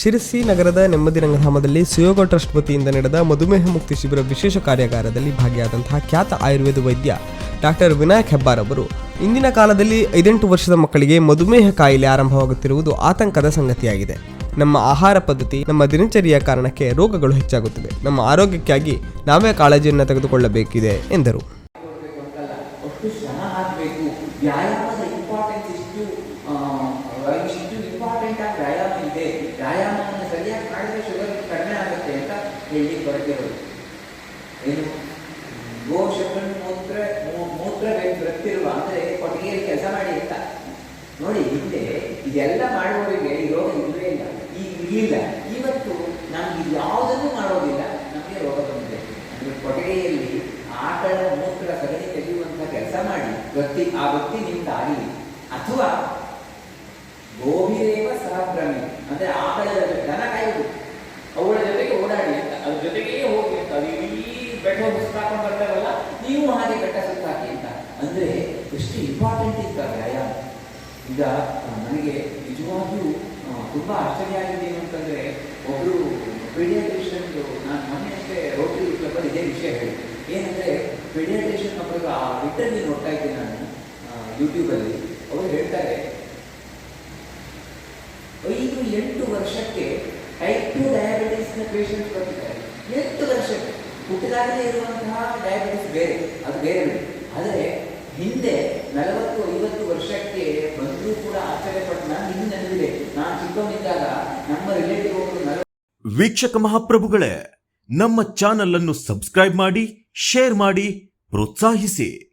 ಶಿರಸಿ ನಗರದ ನೆಮ್ಮದಿರಂಗ ಧಾಮದಲ್ಲಿ ಸುಯೋಗ ಟ್ರಸ್ಟ್ ವತಿಯಿಂದ ನಡೆದ ಮಧುಮೇಹ ಮುಕ್ತಿ ಶಿಬಿರ ವಿಶೇಷ ಕಾರ್ಯಾಗಾರದಲ್ಲಿ ಭಾಗಿಯಾದಂತಹ ಖ್ಯಾತ ಆಯುರ್ವೇದ ವೈದ್ಯ ಡಾಕ್ಟರ್ ವಿನಾಯಕ್ ಹೆಬ್ಬಾರ್ ಅವರು. ಇಂದಿನ ಕಾಲದಲ್ಲಿ ಐದೆಂಟು ವರ್ಷದ ಮಕ್ಕಳಿಗೆ ಮಧುಮೇಹ ಕಾಯಿಲೆ ಆರಂಭವಾಗುತ್ತಿರುವುದು ಆತಂಕದ ಸಂಗತಿಯಾಗಿದೆ. ನಮ್ಮ ಆಹಾರ ಪದ್ಧತಿ, ನಮ್ಮ ದಿನಚರಿಯ ಕಾರಣಕ್ಕೆ ರೋಗಗಳು ಹೆಚ್ಚಾಗುತ್ತಿವೆ. ನಮ್ಮ ಆರೋಗ್ಯಕ್ಕಾಗಿ ನಾವೇ ಕಾಳಜಿಯನ್ನು ತೆಗೆದುಕೊಳ್ಳಬೇಕಿದೆ, ಎಂದರು. ಇಂಪಾರ್ಟೆಂಟ್ ಆಗಿ ಇದೆ ವ್ಯಾಯಾಮವನ್ನು ಸರಿಯಾಗಿ ಮಾಡಿದರೆ ಶುಗರ್ ಕಡಿಮೆ ಆಗುತ್ತೆ ಅಂತ ಹೇಳಿ ಹೊರಟಿರೋದು ಏನು? ಗೋ ಶುಗರ್ ಮೂತ್ರ ಮೂತ್ರ ವೃತ್ತಿರುವ ಅಂದ್ರೆ ಕೊಟ್ಟಿಗೆಯಲ್ಲಿ ಕೆಲಸ ಮಾಡಿ ಅಂತ. ನೋಡಿ, ಹಿಂದೆ ಇದೆಲ್ಲ ಮಾಡುವವರಿಗೆ ಈ ರೋಗ ಇಲ್ಲವೇ ಇಲ್ಲ. ಈಗ ಇಲ್ಲ. ಇವತ್ತು ನಮ್ಗೆ ಯಾವುದನ್ನು ಮಾಡೋದಿಲ್ಲ. ನಮಗೆ ರೋಗ ಬಂದಿದೆ. ಅಂದ್ರೆ ಕೊಟ್ಟಿಗೆಯಲ್ಲಿ ಆಕಳ, ಮೂತ್ರ, ಸಗಣಿ ತೆಗೆಯುವಂಥ ಕೆಲಸ ಮಾಡಿ ವೃತ್ತಿ ಆ ವೃತ್ತಿ ನಿಮ್ದು ಅಥವಾ ಗೋಭಿರೇವ ಸಹಭ್ರಮೆ ಅಂದ್ರೆ ಆಕಳದ ಜೊತೆ, ದನ ಕಾಯುವುದು ಅವುಗಳ ಜೊತೆಗೆ ಓಡಾಡಿ ಅಂತ. ಅದ್ರ ಜೊತೆಗೇ ಹೋಗಿ ಅಂತ. ಇಡೀ ಬೆಟ್ಟ ಸುತ್ತಾಕೊಂಡು ಬರ್ತಾರಲ್ಲ, ನೀವು ಹಾಗೆ ಬೆಟ್ಟ ಸುತ್ತಾಕಿ ಅಂತ. ಅಂದ್ರೆ ಎಷ್ಟು ಇಂಪಾರ್ಟೆಂಟ್ ಇತ್ತ ವ್ಯಾಯಾಮ. ಈಗ ನನಗೆ ನಿಜವಾಗಿಯೂ ತುಂಬಾ ಆಶ್ಚರ್ಯ ಆಗಿದೆ ಅಂತಂದ್ರೆ ಒಬ್ರು ಪೀಡಿಯಾಟ್ರಿಷಿಯನ್ ನಾನು ಮೊನ್ನೆ ಅಷ್ಟೇ ರೋಟರಿ ಕ್ಲಬ್ ಇದೇ ವಿಷಯ ಹೇಳಿ ಏನಂದ್ರೆ ಪೀಡಿಯಾಟ್ರಿಷಿಯನ್ ಒಬ್ಬರು ಆ ಇಂಟರ್ವ್ಯೂ ನೋಡ್ತಾ ಇದ್ದೀನಿ ನಾನು ಯೂಟ್ಯೂಬಲ್ಲಿ ಅವರು ಹೇಳ್ತಾರೆ ಐದು, ಎಂಟು ವರ್ಷಕ್ಕೆ ಟೈಪ್ ಟು ಡಯಾಬಿಟಿಸ್ನ ಪೇಷಂಟ್ ಬರ್ತಿದ್ದಾರೆ. ಎಂಟು ವರ್ಷಕ್ಕೆ ಹುಟ್ಟಿದಾಗಲೇ ಇರುವಂತಹ ಡಯಾಬಿಟಿಸ್ ಬೇರೆ, ಅದು ಬೇರೆ ಆದರೆ ಹಿಂದೆ ನಲವತ್ತು, ಐವತ್ತು ವರ್ಷಕ್ಕೆ ಬಂದರೂ ಕೂಡ ಆಶ್ಚರ್ಯಪಟ್ಟು ನಾನು ಹಿಂದೆ ನಾನು ಚಿಕ್ಕವನಿದ್ದಾಗ ನಮ್ಮ ರಿಲೇಟಿವ್ ಒಬ್ಬರು ವೀಕ್ಷಕ ಮಹಾಪ್ರಭುಗಳೇ, ನಮ್ಮ ಚಾನಲ್ ಅನ್ನು ಸಬ್ಸ್ಕ್ರೈಬ್ ಮಾಡಿ ಶೇರ್ ಮಾಡಿ, ಪ್ರೋತ್ಸಾಹಿಸಿ.